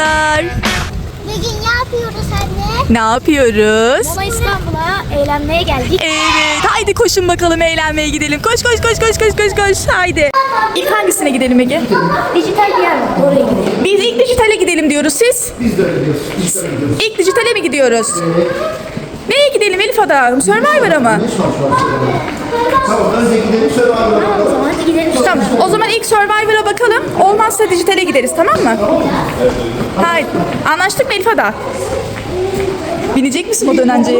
arkadaşlar. Bugün ne yapıyoruz anne? Ne yapıyoruz? Mola İstanbul'a eğlenmeye geldik. Evet. Haydi koşun bakalım eğlenmeye gidelim. Koş koş koş koş koş koş koş. Haydi. İlk hangisine gidelim Ege? Dijital bir yer var. Oraya gidelim. Biz ilk dijitale gidelim diyoruz siz. İlk dijitale mi gidiyoruz? Neye gidelim Elif Ada? Survivor'a mı? Tamam önce gidelim Survivor'a O bakalım. zaman hadi gidelim. Tamam. O zaman ilk Survivor'a bakalım. Olmazsa dijitale gideriz tamam mı? Haydi. Anlaştık mı Elif Ada? Binecek misin o dönenceye?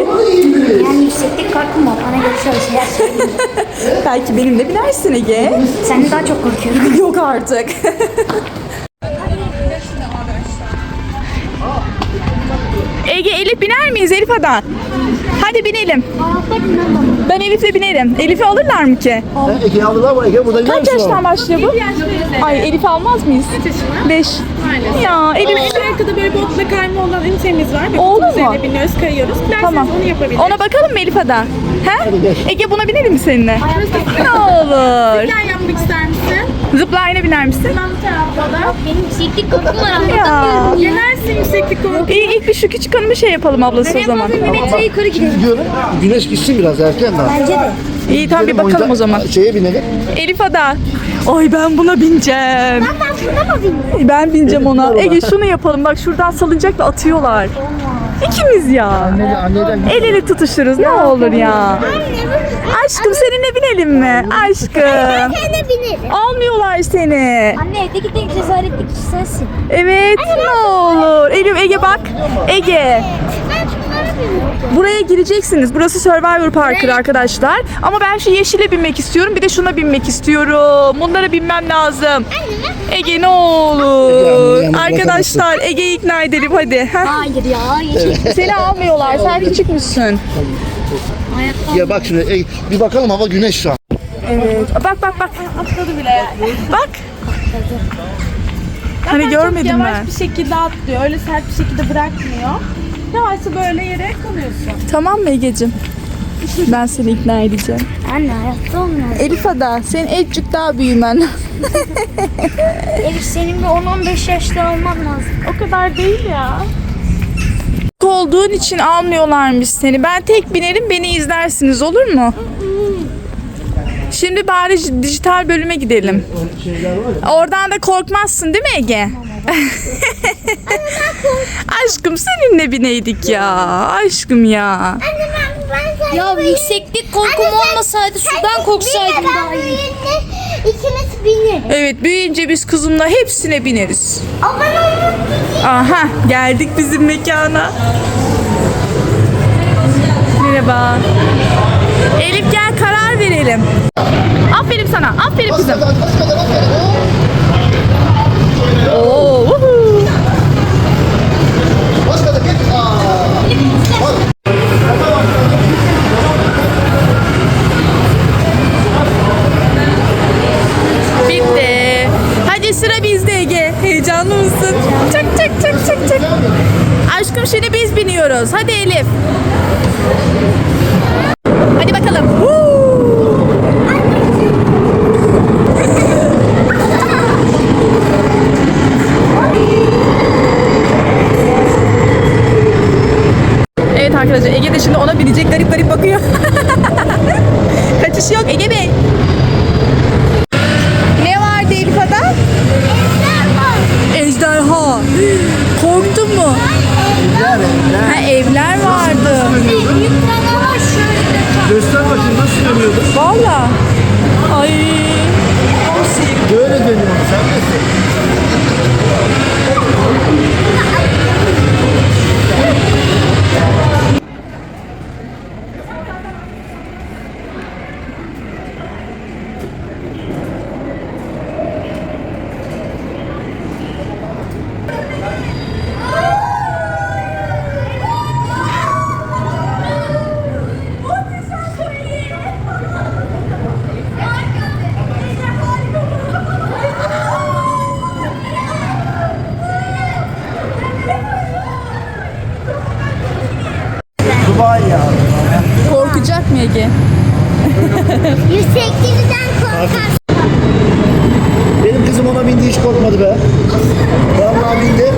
Yani yükseklik korkum var. Bana göre şöyle şeyler söyleyeyim. Belki benimle binersin Ege. Senden daha çok korkuyorum. Yok artık. Elif biner miyiz Elif Ada? Hadi binelim. Ben Elif'le binerim. Elif'i alırlar mı ki? Ege'yi aldılar mı? Ege burada gider Kaç misin yaştan başlıyor bu? Ay Elif almaz mıyız? 5. Ya Elif Şu arkada böyle botla kayma olan ünitemiz var. Bir botun mu? üzerine biniyoruz, kayıyoruz. Dilerseniz Tamam. onu yapabiliriz. Ona bakalım mı Elif Ada? He? Ege buna binelim mi seninle? Ne olur. Sen yapmak ister misin? Zıplayına biner misin? Ben bu tarafta da. Benim yükseklik korkum var ama. Ya. Yenersin yükseklik korku. İyi ilk bir şu küçük hanımı şey yapalım ablası o zaman. Bir metre yukarı gidelim. Gidiyorum. Güneş gitsin biraz erken daha. Bence de. İyi tamam bir Gidelim, bakalım o zaman. Şeye binelim. Elif Ada. Ay ben buna bineceğim. Ben şuna mı bineyim? Ben bineceğim ona. Ege şunu yapalım. Bak şuradan salıncakla atıyorlar. İkimiz ya. Anneden, anneden El ele tutuşuruz ne olur ya. Aşkım seninle binelim mi? Aşkım. Sen de binerim. Almıyorlar seni. Anne evdeki tek cesaretli kişi sensin. Evet ne olur. Elif Ege bak. Ege. Ben şunlara biniyorum. Buraya gireceksiniz. Burası Survivor Parker arkadaşlar. Ama ben şu yeşile binmek istiyorum. Bir de şuna binmek istiyorum. Bunlara binmem lazım. Ege ne olur. Ege, Arkadaşlar Ege'yi ikna edelim hadi. Ha? Hayır ya. Yeşil. Seni almıyorlar. Sen küçük müsün? Ya bak şimdi Ege, bir bakalım hava güneş şu an. Evet. Bak bak bak. Atladı bile. Bak. Hani Çok görmedim yavaş ben. bir şekilde atlıyor. Öyle sert bir şekilde bırakmıyor. Yavaşça böyle yere kalıyorsun. Tamam mı Ege'cim? Ben seni ikna edeceğim. Anne hayatta olmaz. Elif Ada, senin azıcık daha büyümen lazım. Elif senin bir 10-15 yaşta olman lazım. O kadar değil ya. Olduğun için almıyorlarmış seni. Ben tek binerim beni izlersiniz olur mu? Şimdi bari dijital bölüme gidelim. Oradan da korkmazsın değil mi Ege? Aşkım seninle bineydik ya. Aşkım ya. Ya yükseklik korkum olmasaydı sudan korksaydım daha iyi. İkimiz binir. Evet büyüyünce biz kızımla hepsine bineriz. Ama ben onu Aha geldik bizim mekana. Merhaba. Elif gel karar verelim. Aferin sana. Aferin kızım. Hadi Ya. Korkacak mı Ege? Yükseklikten korkar. Benim kızım ona bindi hiç korkmadı be. Vallahi bindi.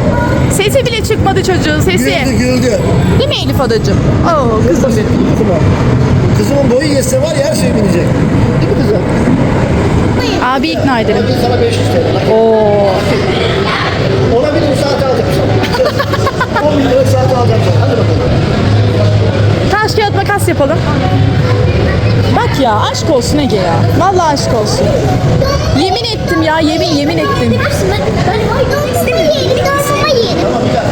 Sesi. Güldü güldü. Değil mi Elif adacığım? Oo kızım benim. Kızım o. Kızımın boyu yetse var ya her şey binecek. Değil mi kızım? Abi ikna edelim. Hadi sana 500 TL. Oo. Ona bir saat alacağım sana. 10 bin lira saat alacağım sana. Hadi bakalım. Makas yapalım. Bak ya aşk olsun Ege ya. Vallahi aşk olsun. Yemin ettim ya yemin yemin ettim.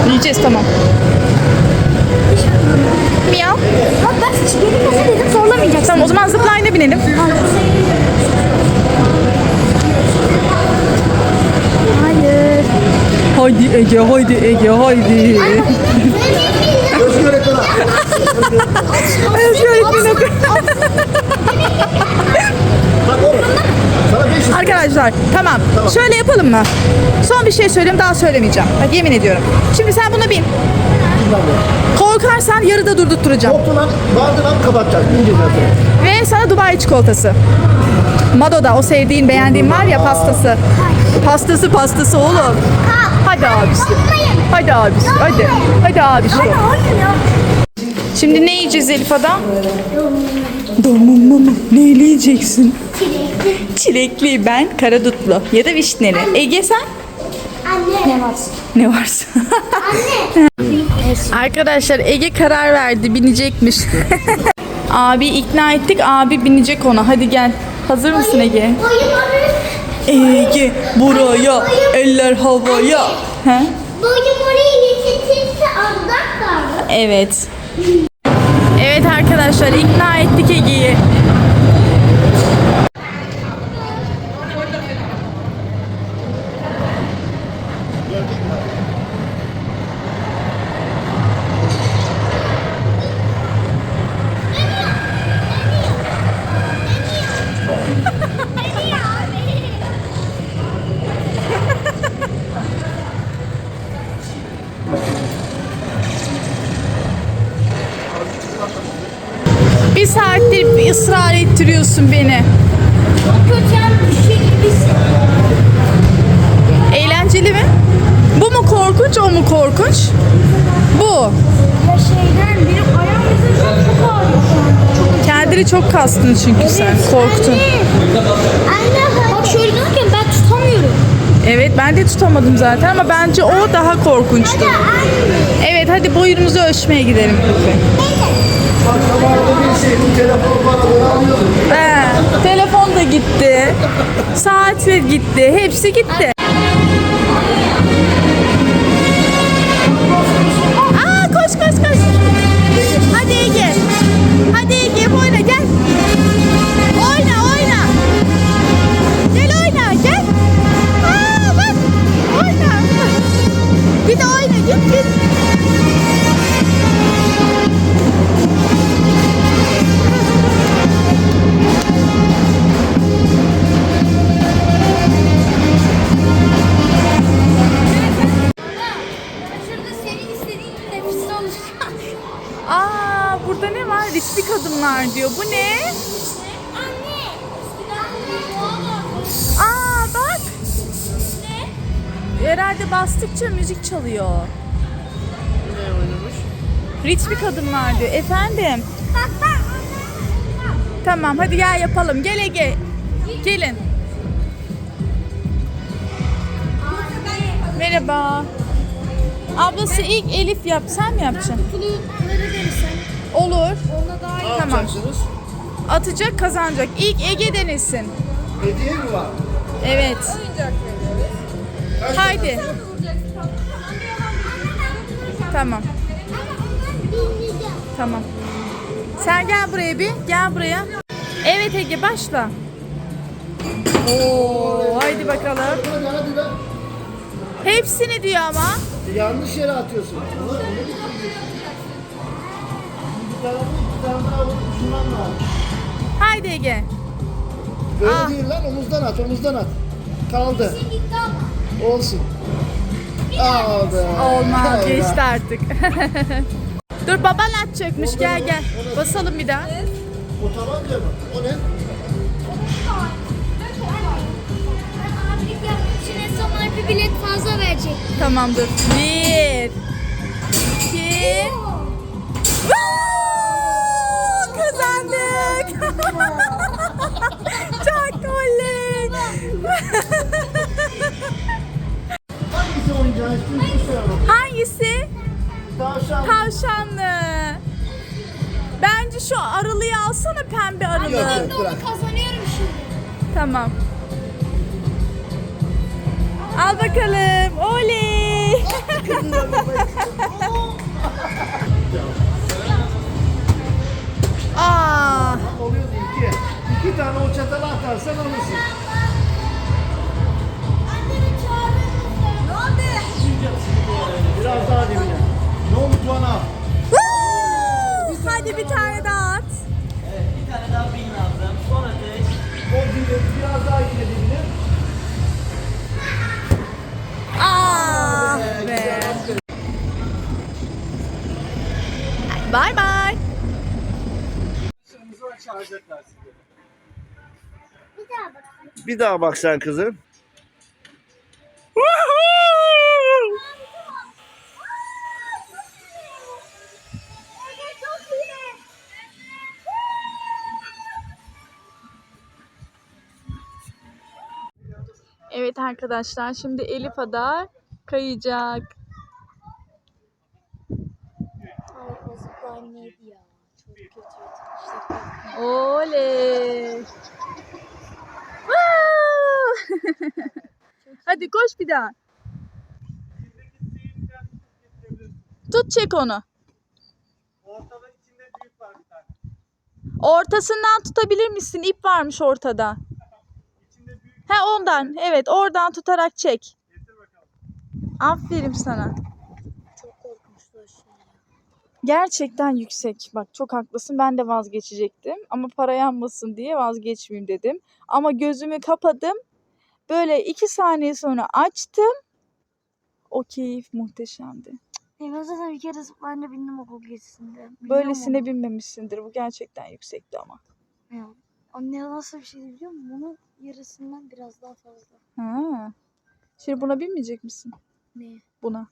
Yiyeceğiz tamam. Miyav. Bak ben çiğnedim nasıl dedim zorlamayacaksın. Tamam o zaman zipline'e binelim. Hayır. Haydi Ege haydi Ege haydi. Özgür öğretmen al. Özgür öğretmen oku- Bak oğlum. Sana 500 Arkadaşlar tamam. Şöyle yapalım mı? Son bir şey söyleyeyim daha söylemeyeceğim. Bak yemin ediyorum. Şimdi sen buna bin. Korkarsan yarıda durdurtturacağım. Korktu lan. Vardı lan kapatacak. Ve sana Dubai çikolatası. Mado'da o sevdiğin beğendiğin var ya pastası. Pastası pastası oğlum. Hadi abisi. Hadi abisi. Hadi. Hadi abisi. Hayır ya. Şimdi ne yiyeceğiz Elif Ada? Domum mama. Ne yiyeceksin? Çilekli. Çilekli ben karadutlu ya da vişneli. Ege sen? Anne. Ne var? Ne varsa. Arkadaşlar Ege karar verdi binecekmiş. abi ikna ettik abi binecek ona hadi gel. Hazır mısın Ege? Ege buraya eller havaya. He? boyum oraya yetişirse aldak kaldı. Evet. Evet arkadaşlar ikna ettik Ege'yi. Bir ısrar ettiriyorsun beni. Kötüyen bir şey. Eğlenceli mi? Bu mu korkunç o mu korkunç? Bu. Ya şeyden benim ayağım mesela çok ağrıyor şu anda. Kendini çok kastın çünkü sen korktun. Anne. Bak ben de tutamadım zaten ama bence o daha korkunçtu. Evet hadi boyumuzu ölçmeye gidelim. He, telefon da gitti. Saat de gitti. Hepsi gitti. Kadınlar diyor. Bu ne? Anne. Aa bak. Herhalde bastıkça müzik çalıyor. Ne oynamış? Rich bir kadın var diyor. Efendim. Bak bak. Tamam hadi gel yapalım. Gel Ege. Gelin. Merhaba. Ablası ilk Elif yap. Sen mi yapacaksın? Olur. Ne Tamam. yapacaksınız? Atacak kazanacak. İlk Ege denesin. Hediye mi var? Evet. Haydi. Tamam. Tamam. Sen gel buraya bir. Gel buraya. Evet Ege başla. Oo, haydi bakalım. Hadi hadi lan. Hepsini diyor ama. Yanlış yere atıyorsun. Haydi Ege. Böyle Aa. değil lan omuzdan at omuzdan at. Kaldı. Olsun. Aldı. Olmaz Eyvah. geçti artık. Dur baban atacakmış gel gel. Basalım bir daha. O tabanca mı? O ne? Bilet fazla verecek. Tamam dur. Bir. Hangisi oyuncağı istiyorsun. Hangisi? Tavşan. Tavşanlı. Bence şu arılıyı alsana pembe arılı. Yok, Ben de onu bırak. kazanıyorum şimdi. Tamam. Al bakalım. Oley. Aa, Oluyordu iki. İki tane o çatala atarsan alırsın. Biraz daha dibine. Ne oldu Tuana? Hadi bir tane daha at. Evet, bir tane daha bin lazım. Son atış. O dibi biraz daha yine dibine. Aa, Ee, be. Bye bye. Bir daha bak. Bir daha bak sen kızım. Çok arkadaşlar şimdi Elif Ada kayacak. Oley. Hadi koş bir daha. Tut çek onu. Ortasından tutabilir misin? İp varmış ortada. He ondan. Evet oradan tutarak çek. Aferin sana. çok o şey. Gerçekten yüksek. Bak çok haklısın. Ben de vazgeçecektim. Ama para yanmasın diye vazgeçmeyeyim dedim. Ama gözümü kapadım. Böyle iki saniye sonra açtım. O keyif muhteşemdi. Ben zaten bir kere zıplarına bindim okul gezisinde. Böylesine binmemişsindir. Bu gerçekten yüksekti ama. Ya, anne nasıl bir şey biliyor musun? Bunun yarısından biraz daha fazla. Ha. Şimdi buna binmeyecek misin? Ne? Buna.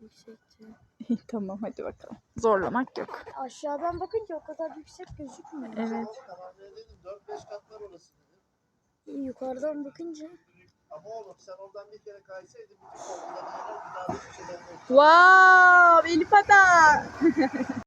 Yüksekti. İyi tamam hadi bakalım. Zorlamak yok. Aşağıdan bakınca o kadar yüksek gözükmüyor. Evet. Tamam ne dedim 4-5 katlar orası dedim. Yukarıdan bakınca Ama oğlum sen oradan bir kere kaysaydın bütün korkularını yener bir daha da hiçbir şeyden korkmaz. Wow, Elif Ada.